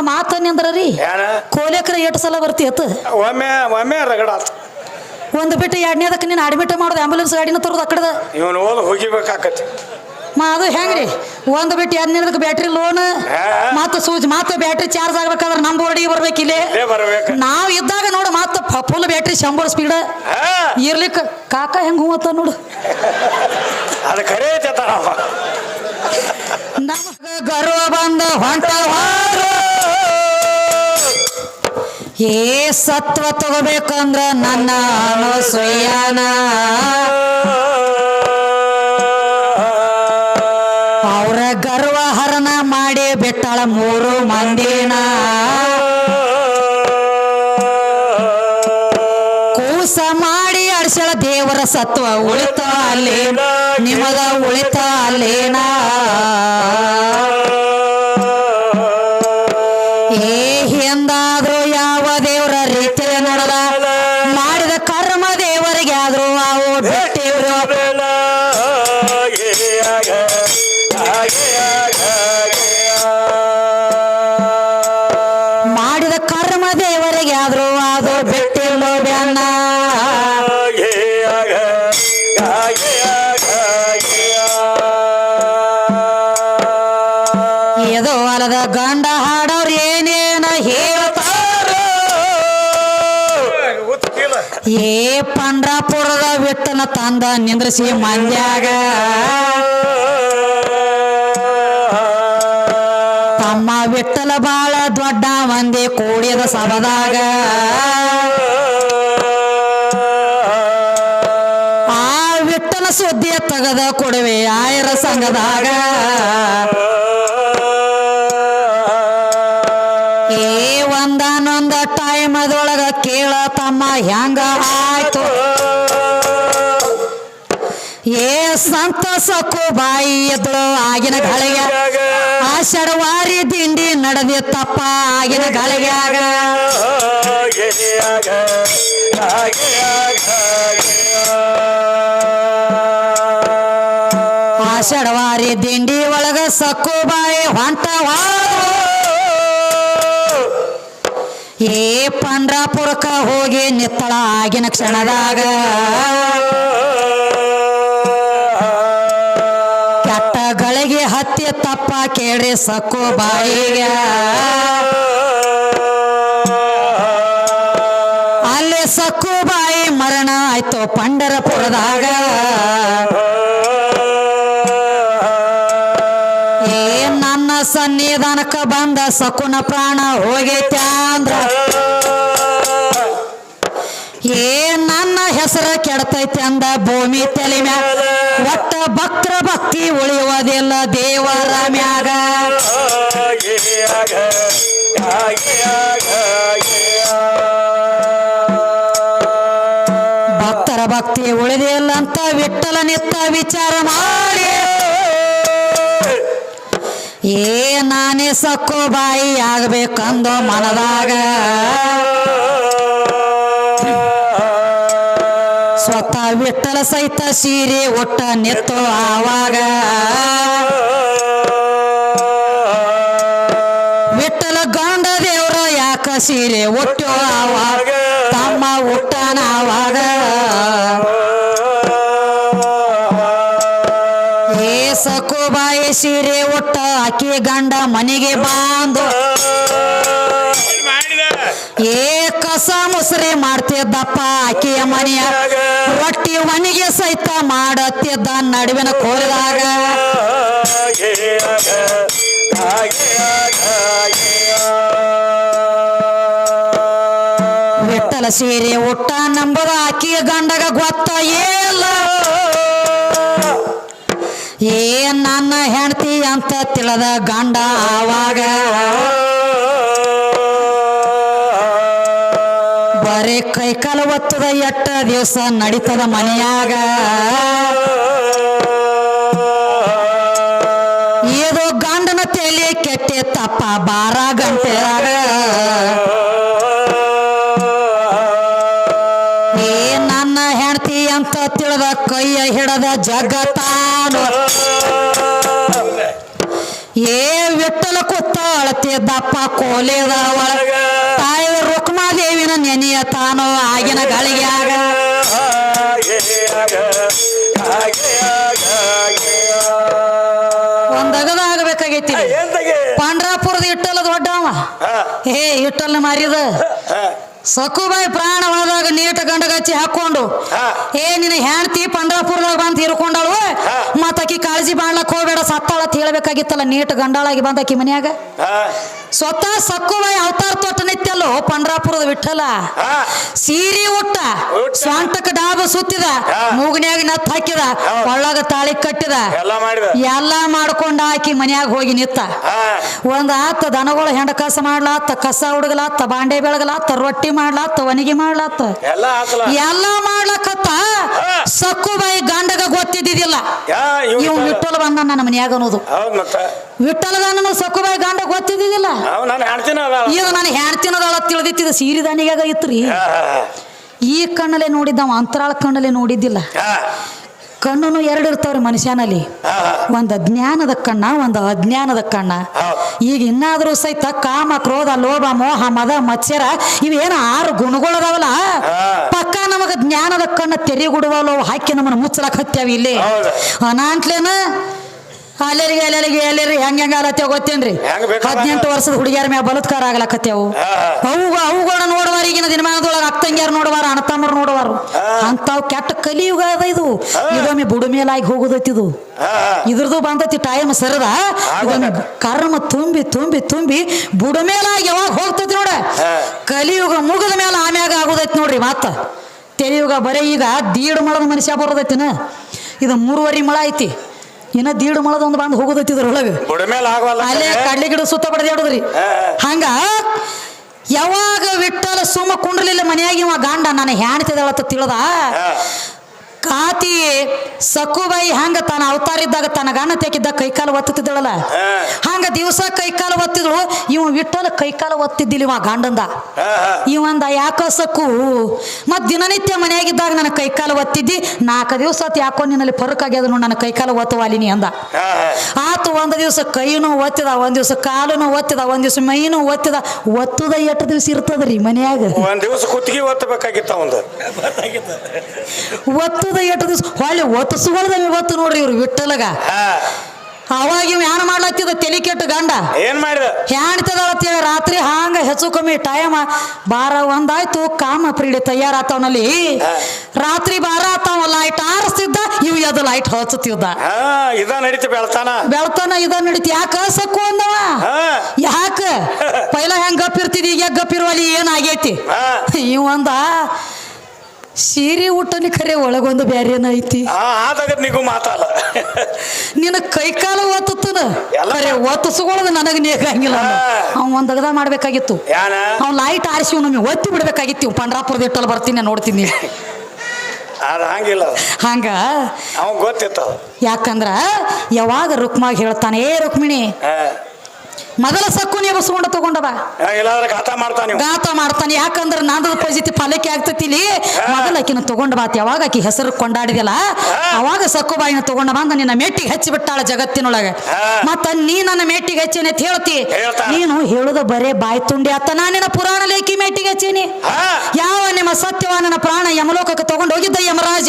ಒಂದು ಮಾತು ರೀ. ಕೋಲೇಕ್ರ ಎಷ್ಟು ಸಲ ಬರ್ತಿ ಅತ್ತ ಒಮ್ಮೆ ಒಮ್ಮೆ ರಗಡ ಒಂದು ಬಿಟ್ಟು ಎರಡನೇದಕ್ಕೆ ನೀನು ಅಡ್ಮಿಟ್ ಮಾಡೋದು ಆಂಬುಲೆನ್ಸ್ ಗಾಡಿನ ತರೋದು ಆ ಕಡೆದ ಇವನು ಓದ್ ಹೋಗಿಬೇಕಾಕತಿ ಮಾ ಅದು ಹೆಂಗ್ರಿ? ಒಂದು ಬಿಟ್ಟು ಎರಡನೇದಕ್ಕೆ ಬ್ಯಾಟ್ರಿ ಲೋನ್ ಮತ್ತೆ ಸೂಜ್ ಮತ್ತೆ ಬ್ಯಾಟ್ರಿ ಚಾರ್ಜ್ ಆಗ್ಬೇಕಾದ್ರೆ ನಮ್ಮ ಬೋರ್ಡಿಗೆ ಬರ್ಬೇಕಿಲ್ಲ ನಾವು ಇದ್ದಾಗ ನೋಡು ಮತ್ತೆ ಫುಲ್ ಬ್ಯಾಟ್ರಿ ಶಂಬರ್ ಸ್ಪೀಡ್ ಇರ್ಲಿಕ್ಕೆ ಕಾಕ ಹೆಂಗ್ ಹೂವತ್ತ ನೋಡು. ಅದು ಕರೆ ಗರ್ವ ಬಂದ ಹೊಂಟ ಏ ಸತ್ವ ತಗೋಬೇಕು ತಗೋಬೇಕಂದ್ರ ನನ್ನ ಅನಸೂಯನ ಅವ್ರ ಗರ್ವ ಹರಣ ಮಾಡಿ ಬಿಟ್ಟಳ ಮೂರು ಮಂದಿನ. ಕೂಸ ಮಾಡಿ ಅಡ್ಸಳ ದೇವರ ಸತ್ವ ಉಳಿತ ಅಲ್ಲಿ ನಿಮಗ ಉಳಿತ ಅಲ್ಲೇನಾ. ದೇವರ ರೀತಿ ಏ ಪಂಡ್ರಾಪುರದ ವಿಟ್ಟನ ತಂದ ನಿಂದ್ರಿಸಿ ಮಂದ್ಯಾಗ. ತಮ್ಮ ವಿಟ್ಟಲ ಬಾಳ ದೊಡ್ಡ ಮಂದಿ ಕೂಡಿದ ಸಭದಾಗ. ಆ ವಿಠಲ ಸುದ್ದಿಯ ತಗದ ಕೊಡುವೆ ಆಯರ ಸಂಘದಾಗ. ಹೆಂಗ ಆಯ್ತು ಏ ಸಂತಸಕ್ಕೂ ಬಾಯಿ ಎದ್ಳು ಆಗಿನ ಗಳಿಗೆ ಶಡವಾರಿ ದಿಂಡಿ ನಡೆದಿತ್ತಪ್ಪ ಆಗಿನ ಗಳಿಗೆಯಾಗ ಆ ಶಡವಾರಿ ದಿಂಡಿ ಒಳಗ ಸಕ್ಕು ಬಾಯಿ ಹೊಂಟವ. ಏ ಪಂಡ್ರಾಪುರಕ್ಕ ಹೋಗಿ ನಿತ್ತಳ ಆಗಿನ ಕ್ಷಣದಾಗ. ಕೆಟ್ಟ ಗಳಿಗೆ ಹತ್ತಿ ತಪ್ಪ ಕೇಳಿ ಸಕ್ಕು ಬಾಯಿಗೆ. ಅಲ್ಲಿ ಸಕ್ಕು ಬಾಯಿ ಮರಣ ಆಯ್ತು ಪಂಡರಪುರದಾಗ. ಏ ನನ್ನ ಸನ್ನಿಧಾನಕ್ಕೆ ಬಂದ ಸಕುನ ಪ್ರಾಣ ಹೋಗೈತೆ ಅಂದ ಭೂಮಿ ತಲೆ ಮ್ಯಾಗ. ಒಟ್ಟ ಭಕ್ತರ ಭಕ್ತಿ ಉಳಿಯುವುದಿಲ್ಲ ದೇವರ ಮ್ಯಾಗ ಭಕ್ತರ ಭಕ್ತಿ ಉಳಿದಿಲ್ಲ ಅಂತ ವಿಠಲ ನಿತ್ತ ವಿಚಾರ ಮಾಡಿ. ಏ ನಾನೇ ಸಕ್ಕು ಬಾಯಿ ಆಗ್ಬೇಕಂದು ಮನದಾಗ. ವಿಠಲ ಸಹಿತ ಸೀರೆ ಒಟ್ಟ ನೆತ್ತು ಆವಾಗ. ವಿಠಲ ಗಂಡ ದೇವ್ರ ಯಾಕ ಸೀರೆ ಒಟ್ಟು ಆವಾಗ? ತಮ್ಮ ಹುಟ್ಟನ ಆವಾಗ ಏ ಸೀರೆ ಒಟ್ಟ ಅಕ್ಕಿ ಗಂಡ ಮನೆಗೆ ಬಾಂದು. ಏ ಕಸ ಮುಸ್ರಿ ಮಾಡ್ತಿದ್ದಪ್ಪ ಆಕೆಯ ಮನೆಯ. ಮನೆಗೆ ಸಹಿತ ಮಾಡತ್ತಿದ್ದ ನಡುವಿನ ಕೋರಿದಾಗ ವಿಠಲ ಸೀರೆ ಉಟ್ಟ ನಂಬದ ಆಕಿಯ ಗಂಡಗ ಗೊತ್ತ ಏಲ್ಲ ಏ ನನ್ನ ಹೆಂಡತಿ ಅಂತ ತಿಳದ ಗಂಡ ಆವಾಗ. ಬರೀ ಕೈ ಕಾಲು ಒತ್ತದ ಎಟ್ಟ ದಿವಸ ನಡೀತದ ಮನೆಯಾಗ. ಏದೋ ಗಂಡನ ತೇಲಿ ಕೆಟ್ಟಿ ತಪ್ಪ ಬಾರ ಗಂಟೆಯಾಗ. ಏ ನನ್ನ ಹೆಂಡತಿ ಅಂತ ತಿಳಿದ ಕೈಯ ಹಿಡದ ಜಗತ್ತಾನು. ಏ ವಿಠಲ ಕೂತ ದಪ್ಪ ಕೋಲೇದ ಒಳಗ. ನೆನೆಯ ತಾನು ಆಗಿನ ಗಳಿಗ್ಯಾಗ ಒಂದಗದ ಆಗಬೇಕಾಗೈತಿ ಪಾಂಡ್ರಾಪುರದ ಇಟ್ಟಲ್ಲ ದೊಡ್ಡವ. ಏ ಇಟ್ಟಲ್ಲ ಮಾರಿದ. ಸಕುಬಾಯಿ ಪ್ರಾಣ ಒಳದಾಗ ನೀಟ ಗಂಡಗಚ್ಚಿ ಹಾಕೊಂಡು ಏ ನಿನ್ನ ಹೆಂಡತಿ ಪಂಡ್ರಾಪುರದಾಗ ಬಂದು ಹಿರ್ಕೊಂಡಳು? ಮತ್ತ ಮತ್ತಾಕಿ ಕಾಳಜಿ ಮಾಡ್ಲಕ್ ಹೋಗ್ಬೇಡ ಸತ್ತಾಳ ಅಂತ ಹೇಳ್ಬೇಕಾಗಿತ್ತಲ್ಲ ನೀಟ್ ಗಂಡಾಳಾಗಿ ಬಂದಾಕಿ ಮನ್ಯಾಗ? ಸ್ವತಃ ಸಕ್ಕುಬಾಯಿ ಅವತಾರ ತೊಟ್ಟ ನಿತ್ಯಲ್ಲೋ ಪಂಡ್ರಾಪುರದ ವಿಠಲ. ಸೀರೆ ಉಟ್ಟ ಸ್ವಂತಕ ಸ್ವಂಟಕ್ಕೆ ಡಾಬ ಸುತ್ತಿದ. ಮೂಗನ್ಯಾಗ ನತ್ ಹಾಕಿದ ಒಳ್ಳಾಗ ತಾಳಿ ಕಟ್ಟಿದ. ಎಲ್ಲಾ ಮಾಡ್ಕೊಂಡ ಆಕಿ ಮನ್ಯಾಗ ಹೋಗಿ ನಿತ್ತ. ಒಂದ್ ಆತ ದನಗಳು ಹೆಂಡ ಕಸ ಮಾಡ್ಲಾತ್ತ ಕಸ ಹುಡುಗಲಾತ್ತ ಬಾಂಡೆ ಬೆಳಗಲಾತ್ತ ರೊಟ್ಟಿ ಮಾಡ್ಲಾತ್ತ ಒಣಗಿ ಮಾಡ್ಲಾತ್ತ ಎಲ್ಲ ಮಾಡ್ಲಾಕತ್ತ ಎಲ್ಲ ಮಾಡ್ಲಕತ್ತ ಗಾಂಡಗ ಸಕ್ಕುಬಾಯಿ ಗಂಡಗ ಗೊತ್ತಿದ್ದಿಲ್ಲ ಇವ್ ಇವ್ ಬಂದ ನನ್ನ ಮನ್ಯಾಗ ಅನ್ನೋದು. ಹೌದ್ ಮತ್ತ? ವಿಠಲದಾನನು ಸಕ್ಕುಬಾಯಿ ಗಂಡ ಗೊತ್ತಿದ್ದಿಲ್ಲ ಅವ್ ನಾನು ಹೆಣ್ತಿನದಾಳ ತಿಳಿದಿತ್ತಿದ ಸೀರಿ ದಾನಿಗಾಗ ಇತ್ರಿ. ಈ ಕಣ್ಣಲ್ಲೇ ನೋಡಿದ್ದ ಅಂತರಾಳ ಕಣ್ಣಲ್ಲೇ ನೋಡಿದ್ದಿಲ್ಲ. ಹಾ. ಕಣ್ಣನು ಎರಡು ಇರ್ತಾವ್ರಿ ಮನುಷ್ಯನಲ್ಲಿ. ಒಂದು ಜ್ಞಾನದ ಕಣ್ಣ ಒಂದು ಅಜ್ಞಾನದ ಕಣ್ಣ. ಈಗ ಇನ್ನಾದ್ರೂ ಸಹಿತ ಕಾಮ ಕ್ರೋಧ ಲೋಭ ಮೋಹ ಮದ ಮತ್ಸರ ಇವೇನು ಆರು ಗುಣಗಳದಾವಲ್ಲ ಪಕ್ಕ ನಮಗ ಜ್ಞಾನದ ಕಣ್ಣ ತೆರೆಗುಡುವಲ್ಲ ಹಾಕಿ ನಮ್ಮನ್ನು ಮುಚ್ಚಲಕ್ ಹತ್ಯಾವ ಇಲ್ಲಿ? ಅನಾಂತ್ಲೇನ ಅನಾಂಟ್ಲೇನ ಅಲ್ಲರಿಗೆ ಅಲ್ಲರಿಗೆ ಎಲ್ಲರಿ ಹೆಂಗ ಹೆಂಗ ಆಲತ್ತೇವ ಗೊತ್ತೇನ್ರಿ? ಹದಿನೆಂಟು ವರ್ಷದ ಹುಡುಗಿಯರ ಮ್ಯಾಗ ಬಲತ್ಕಾರ ಆಗ್ಲಕತ್ತೇವು ಹಾ. ಅವು ಅವುಗಳನ್ನ ನೋಡುವಾರ ಈಗಿನ ದಿನಮಾನದೊಳಗೆ ಅಕ್ಕಂಗ್ಯಾರ ನೋಡುವಾರ ಅಣ್ಣತಮ್ಮರು ನೋಡುವಾರು. ಅಂತಾವ್ ಕೆಟ್ಟ ಕಲಿಯುಗ ಅದ ಇದು. ಇದೊಮ್ಮೆ ಬುಡುಮೇಲಾಗಿ ಹೋಗುದೈತಿ ಇದು. ಇದ್ರದು ಹಾ. ಇದ್ರದ್ದು ಬಂದೈತಿ ಟೈಮ್ ಸರದ? ಇದೊಮ್ಮೆ ಕರ್ಮ ತುಂಬಿ ತುಂಬಿ ತುಂಬಿ ಬುಡಮೇಲಾಗಿ ಯಾವಾಗ ಹೋಗ್ತೈತಿ ನೋಡ? ಕಲಿಯುಗ ಮುಗಿದ ಮೇಲೆ ಆಮ್ಯಾಗ ಆಗುದೈತಿ ನೋಡ್ರಿ ಮಾತ. ತೆಲಿಯುಗ ಬರೀ ಈಗ ದೀಡ್ ಮಳದ ಮನುಷ್ಯ ಬರೋದೈತಿನ? ಇದು ಮೂರುವರೆ ಮಳ ಐತಿ. ಇನ್ನ ದೀಡ್ ಮಳದ ಒಂದು ಬಂದು ಹೋಗುದೈತಿ ಇದ್ರೊಳಗೆ ಆಗವಲ್ಲ ಅಲ್ಲೇ ಕಡ್ಲಿ ಗಿಡ ಸುತ್ತ ಬಡದ್ಯಾಡುದ್ರಿ. ಹಂಗ ಯಾವಾಗ ವಿಠಲ ಸುಮ್ಮ ಕುಂಡ್ರಲಿಲ್ಲ ಮನೆಯಾಗಿ ಇವ ಗಂಡ ನಾನು ಹ್ಯಾಣ್ತಿದ್ದಾಳ ತಿಳಿದ ಹಾ. ಸಕುಬೈ ಹಂಗ ತನ್ನ ಅವತಾರ ಇದ್ದಾಗ ತನ್ನ ಗಂಡ ತೆಕ್ಕಿದ್ದ ಕೈಕಾಲು ಒತ್ತುತ್ತಿದ್ದಳಲ್ಲ ಹಾ. ಹಂಗ ದಿವಸ ಕೈಕಾಲು ಒತ್ತಿದ್ಳು ಇವ್ ವಿಠಲ್ ಕೈಕಾಲು ಒತ್ತಿದ್ದಿಲ್ಲ ಇವ ಗಂಡಂದ. ಇವಂದ ಯಾಕೋ ಸಕ್ಕು ಮತ್ ದಿನನಿತ್ಯ ಮನೆಯಾಗಿದ್ದಾಗ ನನ್ನ ಕೈಕಾಲು ಒತ್ತಿದ್ದಿ ನಾಲ್ಕು ದಿವಸ ಆತ್ ಯಾಕೋ ನಿನ್ನಲ್ಲಿ ಫರಕ್ ಆಗ್ಯದ ನೋಡ್ ನನ್ನ ಕೈಕಾಲು ಒತ್ತವಾಲಿನಿ ಅಂದ. ಆತು ಒಂದು ದಿವಸ ಕೈನು ಒತ್ತಿದ ಒಂದ್ ದಿವಸ ಕಾಲುನು ಒತ್ತಿದ ಒಂದ್ ದಿವಸ ಮೈನು ಒತ್ತಿದ ಒತ್ತುದ ಎಷ್ಟು ದಿವಸ ಇರ್ತದ್ರಿ ಮನೆಯಾಗ ಒಂದ್ ದಿವಸ ಕುತ್ತಿಗೆ ಒತ್ತಬೇಕಾಗಿತ್ತ ಒಂದು ಒತ್ತುದ ಎಷ್ಟು ದಿವಸ ಹೊಳ್ಳಿ ಒತ್ತಸುಗಳದ ಇವತ್ತು ನೋಡ್ರಿ ಇವ್ರು ವಿಠಲಗ. ಅವಾಗ ಇವ್ ಏನ್ ಮಾಡ್ಲತ್ತಿದ ತಲೆ ಕೆಟ್ಟು ಗಂಡ? ಏನ್ ಮಾಡಿದ? ಹೆಣ್ತದಳತ್ತೇಳಿ ರಾತ್ರಿ ಹಾಂಗ ಹೆಚ್ಚು ಕಮ್ಮಿ ಟೈಮ್ ಬಾರ ಒಂದಾಯ್ತು ಕಾಮ ಪ್ರೀಡೆ ತಯಾರಾತವನಲ್ಲಿ. ರಾತ್ರಿ ಬಾರ ಆತಾವ ಲೈಟ್ ಆರಿಸ್ತಿದ್ದ ಇವ್ ಎದು ಲೈಟ್ ಹಚ್ಚುತ್ತಿದ್ದ ಇದ ನಡೀತಿ ಬೆಳ್ತಾನ. ಬೆಳ್ತಾನ ಇದ ನಡೀತಿ. ಯಾಕ ಸಕ್ಕು ಅಂದವ? ಯಾಕ? ಪೈಲ ಹೆಂಗ್ ಗಪ್ಪಿರ್ತಿದಿ ಈಗ ಗಪ್ಪಿರುವಲ್ಲಿ ಏನಾಗೈತಿ ಹಾ. ಇವ್ ಅಂದ ಸೀರೆ ಊಟನಿ ಖರೆ ಒಳಗೊಂದು ಬ್ಯಾರೆ ಐತಿ? ಆದಾಗ ನಿಗೂ ಮಾತಲ್ಲ ನಿನ್ನ ಕೈಕಾಲ ಓತತ್ತನ ಎಲ್ಲ ಖರೆ ಒತ್ತಿಸ್ಕೊಳ್ಳೋದು ನನಗೆ ನೇಗಂಗಿಲ್ಲ. ಅವ್ ಒಂದ್ ಅಗದ ಮಾಡ್ಬೇಕಾಗಿತ್ತು. ಅವ್ನು ಲೈಟ್ ಆರಿಸಿ ನಮಗೆ ಒತ್ತಿ ಬಿಡ್ಬೇಕಾಗಿತ್ತು. ಪಂಡ್ರಾಪುರದ ಇಟ್ಟಲ್ಲಿ ಬರ್ತೀನಿ ನೋಡ್ತೀನಿ. ಆ ಹಂಗಿಲ್ಲ ಹಂಗ? ಅವ ಗೊತ್ತಿತ್ತು. ಯಾಕಂದ್ರ ಯಾವಾಗ ರುಕ್ಮಾಗ ಹೇಳ್ತಾನೆ ಏ ರುಕ್ಮಿಣಿ. ಮೊದಲ ಸಕ್ಕು ನೀವು ಬಸ್ಕೊಂಡ ತಗೊಂಡವ? ಹಾ, ಇಲ್ಲಾಂದ್ರೆ ಗಾತ ಮಾಡ್ತಾನ ಗಾತ ಮಾಡ್ತಾನೆ. ಯಾಕಂದ್ರ ನಂದು ಪರಿಸ್ಥಿತಿ ಫಲಕ್ಕೆ ಆಗ್ತೈತಿ ಇಲ್ಲಿ ಮೊದಲ ಆಕಿನ ತಗೊಂಡ ಬಾತ್ ಯಾವಾಗ ಆಕಿ ಹೆಸರು ಕೊಂಡಾಡಿದಲ್ಲ ಅವಾಗ ಸಕ್ಕು ಬಾಯಿನ ತಗೊಂಡ ಬಂದ ನಿನ್ನ ಮೆಟ್ಟಿಗೆ ಹಚ್ಚಿ ಬಿಟ್ಟಾಳ ಜಗತ್ತಿನೊಳಗ. ಮತ್ತ ನೀ ನನ್ನ ಮೆಟ್ಟಿಗೆ ಹಚ್ಚೇನೆ ಅಂತ ಹೇಳ್ತಿ. ನೀನು ಹೇಳುದ ಬರೇ ಬಾಯಿ ತುಂಡಿ ಅತ್ತ ನಾನಿನ ಪುರಾಣ ಲೇಖಿ ಮೆಟ್ಟಿಗೆ ಹಚ್ಚೀನಿ. ಯಾವ ನಿಮ್ಮ ಸತ್ಯವಾನನ ಪ್ರಾಣ ಯಮಲೋಕಕ್ಕೆ ತಗೊಂಡು ಹೋಗಿದ್ದ ಯಮರಾಜ.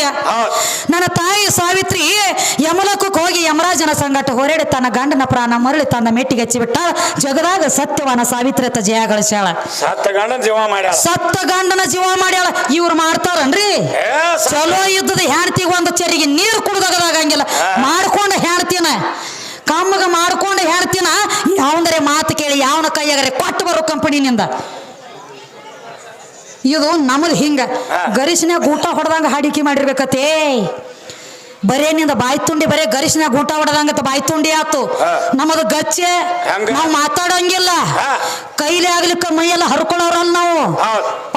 ನನ್ನ ತಾಯಿ ಸಾವಿತ್ರಿ ಯಮಲೋಕಕ್ಕೆ ಹೋಗಿ ಯಮರಾಜನ ಸಂಗಟ ಹೊರಡಿ ತನ್ನ ಗಂಡನ ಪ್ರಾಣ ಮರಳಿ ತನ್ನ ಮೆಟ್ಟಿಗೆ ಹಚ್ಚಿಬಿಟ್ಟ ಜಗದಾಗ ಸತ್ಯವಾನ ಸಾವಿತ್ರಿ ಅತ್ತ ಜಯ ಗಳಿಸ್ಯಾಳ ಸತ್ತ ಗಂಡನ ಜೀವ ಮಾಡ್ಯಾಳ. ಸತ್ತ ಗಂಡನ ಜೀವ ಮಾಡ್ಯಾಳ. ಇವ್ರು ಮಾಡ್ತಾರನ್ರಿ? ಚಲೋ ಇದ್ದದ ಹೆಣ್ತಿಗೆ ಒಂದು ಚರಿಗೆ ನೀರು ಕುಡ್ದಾಗದಾಗಂಗಿಲ್ಲ. ಮಾಡ್ಕೊಂಡ ಹೆಣ್ತಿನ ಕಮ್ಮಗ ಮಾಡ್ಕೊಂಡ ಹೆಣ್ತಿನ ಯಾವಂದರೆ ಮಾತು ಕೇಳಿ ಯಾವನ ಕೈಯಾಗರೆ ಕೊಟ್ಟು ಬರೋ ಕಂಪನಿನಿಂದ. ಇದು ನಮ್ಮದು ಹಿಂಗ. ಗರಿಸಿನ ಊಟ ಹೊಡೆದಂಗ ಹಾಡಿಕೆ ಮಾಡಿರ್ಬೇಕತ್ತೇ ಬರೇ ನಿಂದ ಬಾಯಿ ತುಂಡಿ ಬರೇ ಗರಿಷ್ನ್ಯಾಗ ಗೂಟ ಹೊಡೆದಂಗತ್ತ ಬಾಯಿ ತುಂಡಿ ಆತು. ನಮ್ಮದು ಗಚ್ಚೆ? ನಾವು ಮಾತಾಡಂಗಿಲ್ಲ. ಕೈಲಿ ಆಗ್ಲಿಕ್ಕ ಮೈಯೆಲ್ಲ ಹರ್ಕೊಳ್ಳೋರಲ್ಲ ನಾವು.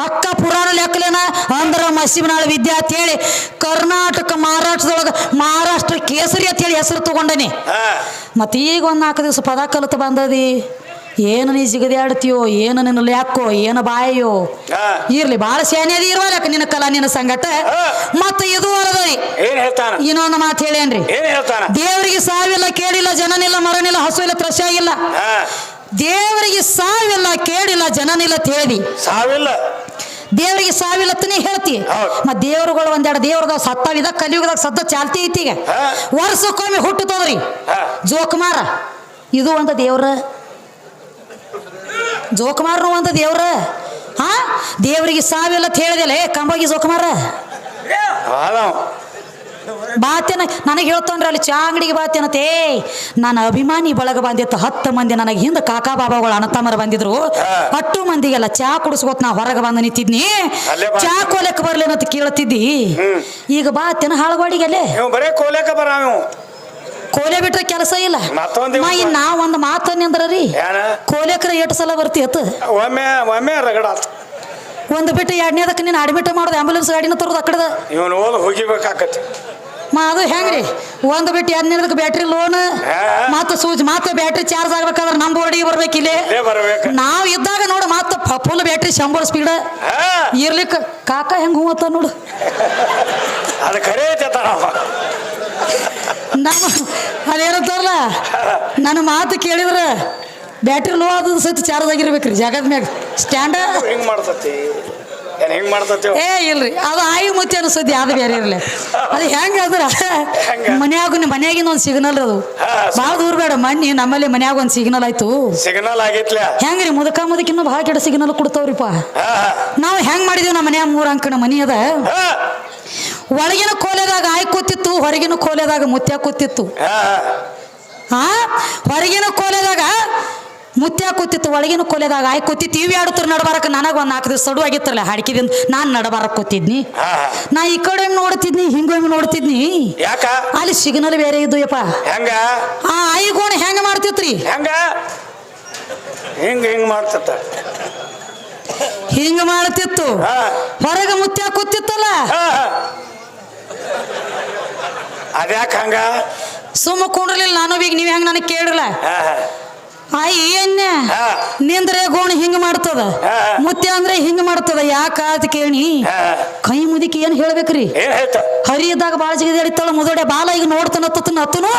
ಪಕ್ಕ ಪುರಾಣ ಲೆಕ್ಕಲೇನ? ಅಂದ್ರ ಮಸಿಬನಾಳ ವಿದ್ಯಾ ಅಂತ ಹೇಳಿ ಕರ್ನಾಟಕ ಮಹಾರಾಷ್ಟ್ರದೊಳಗ ಮಹಾರಾಷ್ಟ್ರ ಕೇಸರಿ ಅಂತ ಹೇಳಿ ಹೆಸರು ತಗೊಂಡನಿ. ಮತ್ತೆ ಈಗ ಒಂದು ನಾಲ್ಕು ದಿವಸ ಪದ ಕಲಿತು ಬಂದದಿ. ಏನು ನೀ ಜಿಗದಾಡ್ತೀಯೋ ಏನು ನಿನ್ನ ಲ್ಯಾಕೋ ಏನು ಬಾಯೋ. ಇರ್ಲಿ ಭಾಳ ಸೇನೆದಿ ಇರ್ವಲಕ ನಿನ್ನ ಕಲಾ ನಿನ್ನ ಸಂಗಟ. ಮತ್ತೆ ಇದು ಏನ್ ಹೇಳ್ತಾನ? ಇನ್ನೊಂದು ಮಾತು ಹೇಳೇನ್ರಿ. ಏನ್ ಹೇಳ್ತಾನ? ದೇವರಿಗೆ ಸಾವಿಲ್ಲ ಕೇಳಿಲ್ಲ ಜನನಿಲ್ಲ ಮರನಿಲ್ಲ ಹಸು ಇಲ್ಲ ತ್ರಶ ಇಲ್ಲ. ದೇವರಿಗೆ ಸಾವಿಲ್ಲ ಕೇಳಿಲ್ಲ ಜನನಿಲ್ಲ ತೇಳಿ ಸಾವಿಲ್ಲ. ದೇವರಿಗೆ ಸಾವಿಲ್ಲ ಅಂತನೇ ಹೇಳ್ತಿ. ಮತ್ತ ಮತ್ ದೇವರುಗಳು ಒಂದೆರಡು ದೇವ್ರದಾವ್ ಸತ್ತಾವಿದ ಕಲಿಯುಗದಾಗ ಸದ್ದ ಚಾಲ್ತಿ ಐತಿ ಈಗ. ವರ್ಷಕ್ಕೊಮ್ಮೆ ಹುಟ್ಟುತ್ತದ್ರಿ. ಜೋಕುಮಾರ ಇದು ಒಂದು ದೇವ್ರ ಜೋಕುಮಾರನು ಅಂತ ದೇವ್ರ? ಹಾ ದೇವರಿಗೆ ಸಾವೆಲ್ಲ ಅಂತ ಹೇಳಿದೆಲ್ಲ ಏ ಕಂಬಗಿ ಜೋಕುಮಾರ? ಬಾತೇನ ನನಗೆ ಹೇಳ್ತಾನ್ರಿ ಅಲ್ಲಿ ಚಾ ಅಂಗಡಿಗೆ ಬಾತೇನತೆ ನನ್ನ ಅಭಿಮಾನಿ ಬಳಗ ಬಂದಿತ್ತು ಹತ್ತು ಮಂದಿ ನನಗೆ ಹಿಂದೆ ಕಾಕಾ ಬಾಬಾಗಳು ಅಣ್ಣತಮ್ಮರು ಬಂದಿದ್ರು. ಅಟ್ಟು ಮಂದಿಗೆಲ್ಲ ಚಾ ಕುಡಿಸ್ಕೊತ್ ನಾ ಹೊರಗೆ ಬಂದು ನಿಂತಿದ್ನಿ. ಚಾ ಕೋಲಕ್ಕೆ ಬರ್ಲೇನಂತ ಕೇಳ್ತಿದ್ದಿ. ಈಗ ಬಾತೇನ ಹಾಳುಗಾಡಿಗೆ ಅಲ್ಲೇ. ಬರೇ ಕೋಲಕ್ಕೆ ಬರ ಕೋಲೆ ಬಿಟ್ರೆ ಕೆಲಸ ಇಲ್ಲ. ಮತ್ತೊಂದ್ ಇನ್ ನಾ ಒಂದು ಮಾತು ರೀ ಏನ? ಕೋಲೆಕ್ರ ಎಷ್ಟು ಸಲ ಬರ್ತಿತ್ತು ಒಮ್ಮೆ ಒಮ್ಮೆ ರಗಡ ಆತು. ಒಂದು ಬಿಟ್ಟು ಎರಡನೇದಕ್ಕೆ ನೀನು ಅಡ್ಮಿಟ್ ಮಾಡೋದು ಆಂಬುಲೆನ್ಸ್ ಗಾಡಿನ ತರೋದು ಆ ಕಡೆದ? ಇವನು ಓದ್ ಹೋಗಿಬೇಕಾಕತಿ ಮಾ ಅದು ಹೆಂಗ್ರಿ? ಒಂದು ಬಿಟ್ಟು ಎರಡನೇದಕ್ಕೆ ಬ್ಯಾಟ್ರಿ ಲೋನ್ ಹಾ. ಮತ್ತೆ ಸೂಜ್ ಮತ್ತೆ ಬ್ಯಾಟ್ರಿ ಚಾರ್ಜ್ ಆಗ್ಬೇಕಾದ್ರೆ ನಮ್ಮ ಬೋರ್ಡಿಗೆ ಬರ್ಬೇಕಿಲ್ಲ ಇಲ್ಲೇ. ಬರ್ಬೇಕು. ನಾವ್ ಇದ್ದಾಗ ನೋಡು ಮತ್ತೆ ಫುಲ್ ಬ್ಯಾಟ್ರಿ ಶಂಬರ್ ಸ್ಪೀಡ್ ಇರ್ಲಿಕ್ಕೆ ಇರ್ಲಿಕ್ಕ ಕಾಕ ಹೆಂಗ್ ಹೂವತ್ತ ನೋಡು. ಅದು ಖರೆ ಐತೆ ನಮ್ಮ ಅದೇನಂತಾರಲ್ಲ ನನ್ನ ಮಾತು ಕೇಳಿದ್ರೆ ಬ್ಯಾಟ್ರಿ ಲೋ ಆದದ್ದು ಸಹಿತ ಚಾರ್ಜ್ ಆಗಿರ್ಬೇಕ್ರಿ ಜಾಗದ ಮ್ಯಾಗ. ಸ್ಟ್ಯಾಂಡ ಹಿಂಗ್ ಮಾಡ್ತತಿ? ಏನ್ ಹಿಂಗ್ ಮಾಡ್ತತಿ ಏ ಇಲ್ರಿ. ಅದು ಆಯಿ ಮುತ್ತಿ ಅನಿಸ್ತೈತಿ ಯಾವ್ದು ಬೇರೆ ಇರಲಿ. ಅದು ಹೆಂಗ ಅದ್ರ? ಮನ್ಯಾಗ ಮನ್ಯಾಗಿನ ಒಂದು ಸಿಗ್ನಲ್ ಅದು. ಭಾಳ ದೂರ ಬೇಡ ಮನ್ನಿ ನಮ್ಮಲ್ಲಿ ಮನ್ಯಾಗ ಒಂದು ಸಿಗ್ನಲ್ ಆಯ್ತು. ಸಿಗ್ನಲ್ ಆಗೈತ್ಲ? ಹೆಂಗ್ರಿ ಮುದಕ ಮುದಕಿನ್ನ ಭಾಳ ಕೆಟ್ಟ ಸಿಗ್ನಲ್ ಕೊಡ್ತಾವ್ರಿಪ್ಪ. ನಾವು ಹೆಂಗ್ ಮಾಡಿದೀವಿ ನಮ್ಮ ಮನ್ಯಾಗ ಮೂರು ಅಂಕಣ ಮನಿ ಅದ? ಒಳಗಿನ ಕೋಲೆದಾಗ ಆಯ್ ಕೂತಿತ್ತು ಹೊರಗಿನ ಕೋಲೆದಾಗ ಮುತ್ಯ ಕೂತಿತ್ತು. ಹಾ ಹೊರಗಿನ ಕೋಲೆದಾಗ ಮುತ್ಯ ಕೂತಿತ್ತು ಒಳಗಿನ ಕೋಲೆದಾಗ ಆಯ್ ಕೂತಿತ್ತು. ಇವ್ ಆಡುತ್ತರ ನಡಬಾರಕ್ಕೆ ನನಗೆ ಒಂದು ನಾಲ್ಕು ದಿವಸ ಸಡು ಆಗಿತ್ತಲ್ಲ ಹಾಡ್ಕಿದಿಂದ ನಾನು ನಡಬಾರಕ್ ಕೂತಿದ್ನಿ. ನಾ ಈ ಕಡೆ ನೋಡ್ತಿದ್ನಿ ಹಿಂಗೊಮ್ಮೆ ನೋಡ್ತಿದ್ನಿ. ಯಾಕ? ಅಲ್ಲಿ ಸಿಗ್ನಲ್ ಬೇರೆ ಇದ್ದು ಯಪ್ಪ. ಹೆಂಗ? ಆ ಆಯಿಗೋಣ ಹೆಂಗ ಮಾಡ್ತಿತ್ರಿ? ಹೆಂಗ? ಹಿಂಗ್ ಹಿಂಗ್ ಮಾಡ್ತತ್ತ. ಹಿಂಗ ಮಾಡ್ತಿತ್ತು. ಹೊರಗೆ ಮುತ್ಯ ಕೂತಿತ್ತಲ್ಲ? ಅದ್ಯಾಕ ಹಂಗ? ಸುಮ್ಮ ಕುಂಡ್ರಲಿಲ್ಲ ನಾನು ಈಗ ನೀವ್ ಹೆಂಗ ನನಗೆ ಕೇಳಿಲ್ಲ ಹಾ ಹಾ. ಆಯ್ ಏನ್ಯ? ಹಾ. ನಿಂದ್ರೆ ಗೋಣ ಹಿಂಗ ಮಾಡ್ತದ? ಮುತ್ತೆ ಮುತ್ಯ ಅಂದ್ರೆ ಹಿಂಗ ಮಾಡ್ತದ? ಯಾಕ ಅಂತ ಕೇಳಿ? ಹಾ ಕೈ ಮುದಿಕಿ ಏನ್ ಹೇಳ್ಬೇಕ್ರಿ? ಏನ್ ಹೇಳ್ತ? ಹರಿ ಇದ್ದಾಗ ಬಾಳ ಜಿಗಿದ ಎಳಿತಾಳ ಮುದೋಡೆ ಬಾಲ ಈಗ ನೋಡ್ತಾನ ಹತ್ತನ ಹತ್ತನು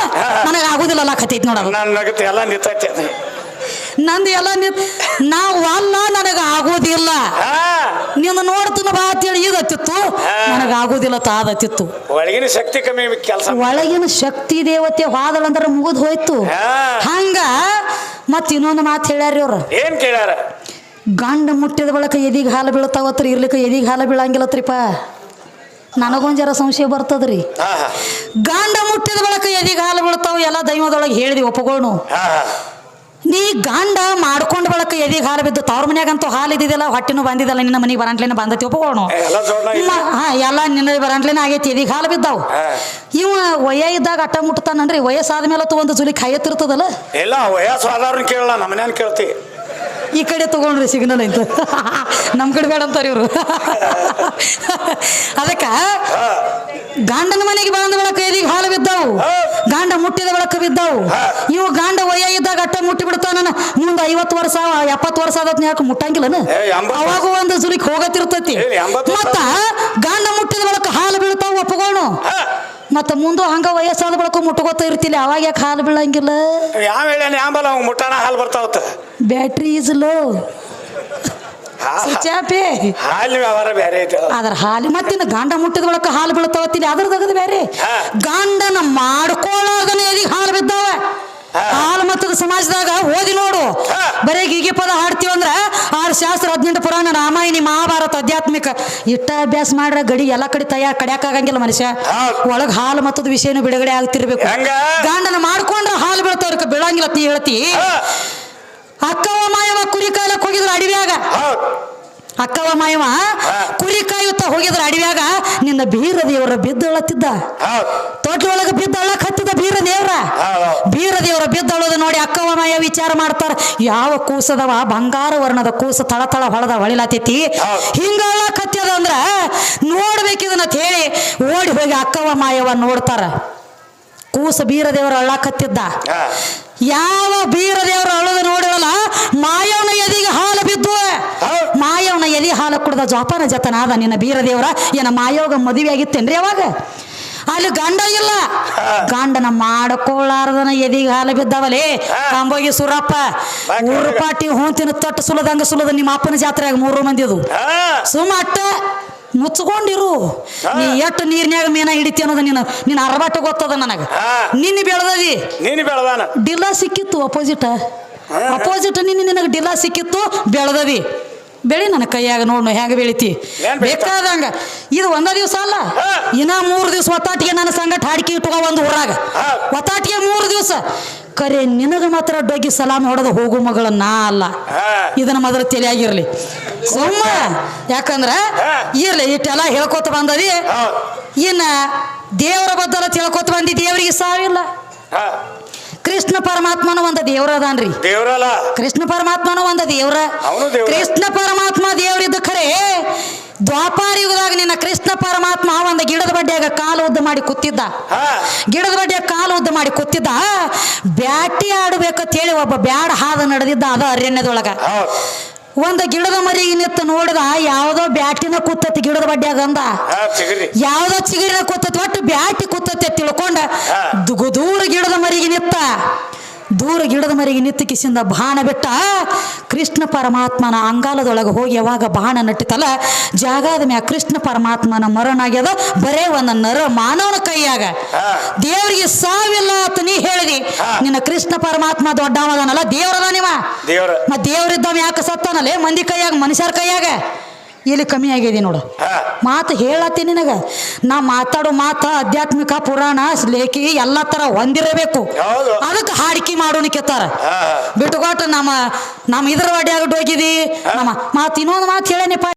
ನನಗ ಆಗುದಿಲ್ಲ ಕತೈತಿ ನೋಡ ನನ್ನ ಎಲ್ಲ ನಿಂತೈತಿ. ಅದು. ನಂದು ಎಲ್ಲ ನೀ ನಾವು ಅಲ್ಲ ನನಗ ಆಗೋದಿಲ್ಲ. ನಿನ್ನ ನೋಡ್ತನ ಬಾ ಅಂತೇಳಿ ಈಗ ಹತ್ತಿತ್ತು. ನನಗ ಆಗೋದಿಲ್ಲ ತಾದತ್ತಿತ್ತು ಒಳಗಿನ ಶಕ್ತಿ ಕಮ್ಮಿ ಕೆಲಸ. ಒಳಗಿನ ಶಕ್ತಿ ದೇವತೆ ಹೋದಳಂದ್ರ ಮುಗಿದ್ ಹೋಯ್ತು. ಹಂಗ ಮತ್ ಇನ್ನೊಂದು ಮಾತು ಹೇಳ್ಯಾರ ಇವ್ರು ಏನ್ ಕೇಳ್ಯಾರ? ಗಂಡ ಮುಟ್ಟಿದ ಬಳಕ ಎದಿಗೆ ಹಾಲು ಬೀಳ್ತಾವತ್ರಿ ಇರ್ಲಿಕ್ಕೆ ಎದಿಗೆ ಹಾಲು ಬೀಳಂಗಿಲ್ಲತ್ರಿಪ್ಪ ನನಗೊಂದ್ ಜರ ಸಂಶಯ ಬರ್ತದ್ರಿ. ಗಂಡ ಮುಟ್ಟಿದ ಬಳಕ ಎದಿಗೆ ಹಾಲು ಬೀಳ್ತಾವ ಎಲ್ಲ ದೈವದೊಳಗೆ ಹೇಳಿದ್ವಿ ಒಪ್ಪಗೋಣು ನೀ ಗಂಡ ಮಾಡ್ಕೊಂಡ್ ಬಳಕ ಎದಿಗೆ ಹಾಲು ಬಿದ್ದು ತವ್ರ ಮನ್ಯಾಗಂತೂ ಹಾಲು ಇದ್ದಿದ್ದಿಲ್ಲ ಹೊಟ್ಟಿನೂ ಬಂದಿದ್ದಲ್ಲ ನಿನ್ನ ಮನೆಗೆ ಬರಂಟ್ಲೇನ ಬಂದತಿ ಜೋಡ್ನ ಹಾ ಎಲ್ಲ ನಿನ್ನ ಬರಂಟ್ಲೇನ ಆಗೈತಿ ಎದಿ ಹಾಲು ಬಿದ್ದಾವು. ಇವ ವಯ ಇದ್ದಾಗ ಅಟ್ಟ ಮುಟ್ತಾನನ್ರಿ ವಯಸ್ಸಾದ ಮೇಲೆ ಒಂದು ಜುಲಿ ಕಾಯತ್ತಿರ್ತದಲ್ಲ? ಎಲ್ಲ ವಯಸ್ಸು ಆದವ್ರನ್ನ ಕೇಳಲ್ಲ ನಮ್ಮನೇನ್ ಕೇಳ್ತಿ. ಈ ಕಡೆ ತಗೊಂಡ್ರಿ ಸಿಗ್ನಲ್ ಅಂತ ನಮ್ಮ ಕಡೆ ಬೇಡ ಅಂತಾರೆ ಇವರು ಅದಕ್ಕ ಗಂಡನ ಮನೆಗೆ ಬಂದ ಬಳಕ ಎದಿಗೆ ಹಾಲು ಬಿದ್ದವು? ಗಾಂಡ ಮುಟ್ಟಿದ ಬಳಕ ಬಿದ್ದವು. ಇವು ಗಾಂಡ ವಯ ಇದ್ದಾಗ ಅಟ್ಟ ಮುಟ್ಟಿ ಬಿಡ್ತಾನ ಮುಂದೆ ಐವತ್ತು ವರ್ಷ ಎಪ್ಪತ್ತು ವರ್ಷ ಆದತ್ ಯಾಕೆ ಮುಟ್ಟಂಗಿಲ್ಲನ ಅವಾಗ ಒಂದು ಜುಲಿಕ್ ಹೋಗತಿರ್ತತಿ ಮತ್ತ ಗಾಂಡ ಮುಟ್ಟಿದ ಬಳಕ ಹಾಲು ಬೀಳ್ತಾವ ಒಪ್ಪಗೋಣು ಮತ್ತ ಮುಂದೆ ಹಂಗ ವಯಸ್ಸಾದ ಬಳಕ ಮುಟ್ಟಗೋತ ಇರ್ತಿಲ್ಲ ಅವಾಗ ಯಾಕೆ ಹಾಲು ಬೀಳಂಗಿಲ್ಲ? ಯಾವ ಹೇಳಿ ಆಂಬಲ್ಲ ಅವ್ನು ಮುಟ್ಟಾಣ ಹಾಲು ಬರ್ತಾವತ್ತ? ಬ್ಯಾಟ್ರಿ ಈಸ್ ಲೋ ಚಾಪೆ ಹಾಲಿನ ವ್ಯವಹಾರ ಬೇರೆ ಐತೆ. ಅದ್ರ ಹಾಲು ಮತ್ತಿನ ಗಾಂಡ ಮುಟ್ಟಿದ ಒಳಕ ಹಾಲು ಬೀಳ್ತಾವತ್ತಿಲ್ಲ ಅದ್ರ ತೆಗದು ಬೇರೆ ಗಾಂಡನ ಮಾಡ್ಕೊಳ್ಳೋದನ್ನ ಎದಿಗೆ ಹಾಲು ಬಿದ್ದಾವ. ಹಾಲು ಮತ್ತದ ಸಮಾಜದಾಗ ಓದಿ ನೋಡು. ಬರೀ ಗೀಗೆ ಪದ ಹಾಡ್ತೀವಿ ಅಂದ್ರ ಆರು ಶಾಸ್ತ್ರ ಹದಿನೆಂಟು ಪುರಾಣ ರಾಮಾಯಣಿ ಮಹಾಭಾರತ ಆಧ್ಯಾತ್ಮಿಕ. ಇಟ್ಟ ಅಭ್ಯಾಸ ಮಾಡ್ರ ಗಡಿ ಎಲ್ಲ ಕಡೆ ತಯಾರ ಕಡ್ಯಾಕಾಗಂಗಿಲ್ಲ ಮನುಷ್ಯ. ಒಳಗೆ ಹಾಲು ಮತ್ತದ ವಿಷಯನು ಬಿಡುಗಡೆ ಆಗ್ತಿರ್ಬೇಕು. ಗಾಂಡನ ಮಾಡ್ಕೊಂಡ್ರ ಹಾಲು ಬೀಳ್ತಾವ್ರಕ ಬೀಳಂಗಿಲ್ಲ ನೀ ಹೇಳ್ತಿ. ಅಕ್ಕ ಅಕ್ಕವ ಕುರಿ ಕಾಲಕ್ಕೆ ಹೋಗಿದ್ರು ಅಡಿವಾಗ ಹೌದು. ಅಕ್ಕವ ಮಾಯವ ಕುರಿ ಕಾಯುತ್ತ ಹೋಗಿದ್ರ ಅಡಿವ್ಯಾಗ? ನಿನ್ನ ಬೀರ ದೇವರ ಬಿದ್ದಳತ್ತಿದ್ದ. ಹೌದು. ಬಿದ್ದಳಕ್ ಹತ್ತಿದ ಬೀರ ದೇವ್ರ? ಬೀರ ದೇವರ ಬಿದ್ದಳೋದು ನೋಡಿ ಅಕ್ಕವ ಮಾಯ ವಿಚಾರ ಮಾಡ್ತಾರ. ಯಾವ ಕೂಸದವ? ಬಂಗಾರ ವರ್ಣದ ಕೂಸ ತಳ ತಳ ಹೊಳದ ಹೊಳಿಲಾತೈತಿ. ಹಿಂಗಳಕ್ ಹಿಂಗ ಅಳಕ್ ಅಂದ್ರ ನೋಡ್ಬೇಕಿದನ್ನ ಅಂತ ಹೇಳಿ ಓಡಿ ಹೋಗಿ ಅಕ್ಕವ ಮಾಯವ ನೋಡ್ತಾರ. ಕೂಸ ಬೀರ ದೇವರ ಅಳ್ಳಾಕ್ ಹತ್ತಿದ್ದ. ಹಾ. ಯಾವ ಬೀರ ದೇವರ ಅಳದ ನೋಡಿರಲ್ಲ ಮಾಯವನ ಎದಿಗೆ ಹಾಲು ಬಿದ್ದು ಹೌದ್. ಮಾಯವನ ಕುಡ್ದ ಜೋಪಾನ ಜತನಾದ ನಿನ್ನ ಬೀರದೇವ್ರ ಏನ ಮಾಯೋಗ ಮದುವೆ ಆಗಿತ್ತೇನ್ರಿ ಅವಾಗ? ಅಲ್ಲಿ ಗಂಡ ಇಲ್ಲ. ಗಂಡನ ಮಾಡಿಕೊಳ್ಳಾರದನ ಎದಿಗೆ ಹಾಲು ಬಿದ್ದಾವಲೇ. ಕಂಬೋಗಿ ಸುರಪ್ಪ ಮೂರು ಪಾಟಿ ಹೊಂತಿನ ತಟ್ಟು ಸುಲದಂಗ ಸುಲದ ನಿಮ್ಮ ಅಪ್ಪನ ಜಾತ್ರೆಯಾಗ ಮೂರು ಮಂದಿದು ಅದು ಸುಮ್ಮ ಅಟ್ಟ ಮುಚ್ಕೊಂಡಿರು. ನೀ ಎಷ್ಟು ನೀರ್ನ್ಯಾಗ ಮೀನ ಹಿಡಿತಿ ಅನ್ನೋದು ನೀನು ನಿನ್ನ ಅರಬಾಟ ಗೊತ್ತದ ನನಗೆ. ನಿನ್ನ ಬೆಳೆದದಿ. ನೀನು ಬೆಳದಾನ. ಡಿಲ್ಲ ಸಿಕ್ಕಿತ್ತು ಅಪೋಸಿಟ್ ಅಪೋಸಿಟ್ ನಿನ್ನ ನಿನಗೆ ಡಿಲ್ಲ ಸಿಕ್ಕಿತ್ತು ಬೆಳೆದದಿ. ಬೆಳಿ ನನ್ನ ಕೈಯಾಗ ನೋಡು ಹೆಂಗೆ ಬೆಳಿತಿ? ಬೇಕಾದಂಗ. ಇದು ಒಂದ ದಿವಸ ಅಲ್ಲ. ಇನ್ನ ಮೂರು ದಿವಸ ಒತ್ತಾಟಿಗೆ ನನ್ನ ಸಂಗಟ ಹಾಡಿಕೆ ಇಟ್ಕೊ ಒಂದು ಊರಾಗ. ಒತ್ತಾಟಿಗೆ ಮೂರು ದಿವಸ. ಕರೆ ನಿನಗೆ ಮಾತ್ರ ಡೊಗ್ಗಿ ಸಲಾಮ್ ಹೊಡೆದು ಹೋಗು ಮಗಳ ನಾ ಅಲ್ಲ. ಇದನ್ನ ಮೊದಲು ತಲೆಯಾಗಿರ್ಲಿ. ಸುಮ್ಮ. ಯಾಕಂದ್ರ. ಇರ್ಲಿ ಇಟ್ಟೆಲ್ಲ ಹೇಳ್ಕೊತ ಬಂದದಿ. ಇನ್ನ ದೇವರ ಬದ್ದಲ ತಿಳ್ಕೊತ ಬಂದಿ ದೇವರಿಗೆ ಸಾವಿಲ್ಲ. ಕೃಷ್ಣ ಪರಮಾತ್ಮನ ಒಂದು ದೇವ್ರ ಅದಾನ್ರಿ. ದೇವ್ರಲ್ಲ? ಕೃಷ್ಣ ಪರಮಾತ್ಮನ ಒಂದು ದೇವ್ರ. ಅವನು ದೇವ್ರ. ಕೃಷ್ಣ ಪರಮಾತ್ಮ ದೇವ್ರಿದ್ದು ಖರೆ. ದ್ವಾಪಾರ ಯುಗದಾಗ ನಿನ್ನ ಕೃಷ್ಣ ಪರಮಾತ್ಮ ಒಂದು ಗಿಡದ ಬಡ್ಡಿಯಾಗ ಕಾಲು ಉದ್ದ ಮಾಡಿ ಕೂತಿದ್ದ. ಗಿಡದ ಬಡ್ಡಿಯಾಗ ಕಾಲು ಉದ್ದ ಮಾಡಿ ಕೂತಿದ್ದ. ಬ್ಯಾಟಿ ಆಡ್ಬೇಕಂತ ಹೇಳಿ ಒಬ್ಬ ಬ್ಯಾಡ ಹಾದ ನಡೆದಿದ್ದ ಅದ ಅರಣ್ಯದೊಳಗ. ಒಂದು ಗಿಡದ ಮರಿಗೆ ನಿಂತು ನೋಡಿದ ಯಾವ್ದೋ ಬ್ಯಾಟಿನ ಕೂತತಿ ಗಿಡದ ಬಡ್ಡ್ಯಾಗ ಅಂದ. ಯಾವ್ದೋ ಚಿಗಿರಿನ ಕೂತತಿ ಒಟ್ಟು ಬ್ಯಾಟಿ ಕೂತತಿ ತಿಳ್ಕೊಂಡ ದೂರ ಗಿಡದ ಮರಿಗೆ ನಿತ್ತ ದೂರ ಗಿಡದ ಮರಿಗೆ ನಿತ್ತಿಕಿಸಿಂದ ಬಾಣ ಬಿಟ್ಟ. ಕೃಷ್ಣ ಪರಮಾತ್ಮನ ಅಂಗಾಲದೊಳಗೆ ಹೋಗಿ ಯಾವಾಗ ಬಾಣ ನಟ್ಟಿತಲ್ಲ ಜಾಗದ ಮ್ಯಾಗ ಕೃಷ್ಣ ಪರಮಾತ್ಮನ ಮರಣ ಆಗ್ಯದ. ಬರೇ ಒಂದು ನರ ಮಾನವನ ಕೈಯಾಗ. ದೇವರಿಗೆ ಸಾವಿಲ್ಲ ಅಂತ ನೀ ಹೇಳಿದಿ. ನಿನ್ನ ಕೃಷ್ಣ ಪರಮಾತ್ಮ ದೊಡ್ಡವದನಲ್ಲ ದೇವರದ ನೀವ? ದೇವ್ರಿದ್ದವ ಯಾಕೆ ಸತ್ತಾನಲ್ಲೇ ಮಂದಿ ಕೈಯಾಗ ಮನುಷ್ಯರ ಕೈಯಾಗ? ಇಲ್ಲಿ ಕಮ್ಮಿ ಆಗಿದೆ ನೋಡು? ಮಾತು ಹೇಳತ್ತಿ ನಿನಗ. ನಾ ಮಾತಾಡೋ ಮಾತು ಆಧ್ಯಾತ್ಮಿಕ ಪುರಾಣ ಲೇಖಿ ಎಲ್ಲ ತರ ಹೊಂದಿರಬೇಕು ಹೌದು. ಅದಕ್ಕೆ ಹಾಡಿಕೆ ಮಾಡೋಣ ಕೆತ್ತಾರ ಬಿಟ್ಟುಕೊಟ್ಟು ನಮ್ಮ ನಮ್ಮ ಇದ್ರ ಒಡ್ಯಾಗ ಹೋಗಿದಿ. ನಮ್ಮ ಮಾತು ಇನ್ನೊಂದು ಮಾತು ಹೇಳೇನಿಪ್ಪ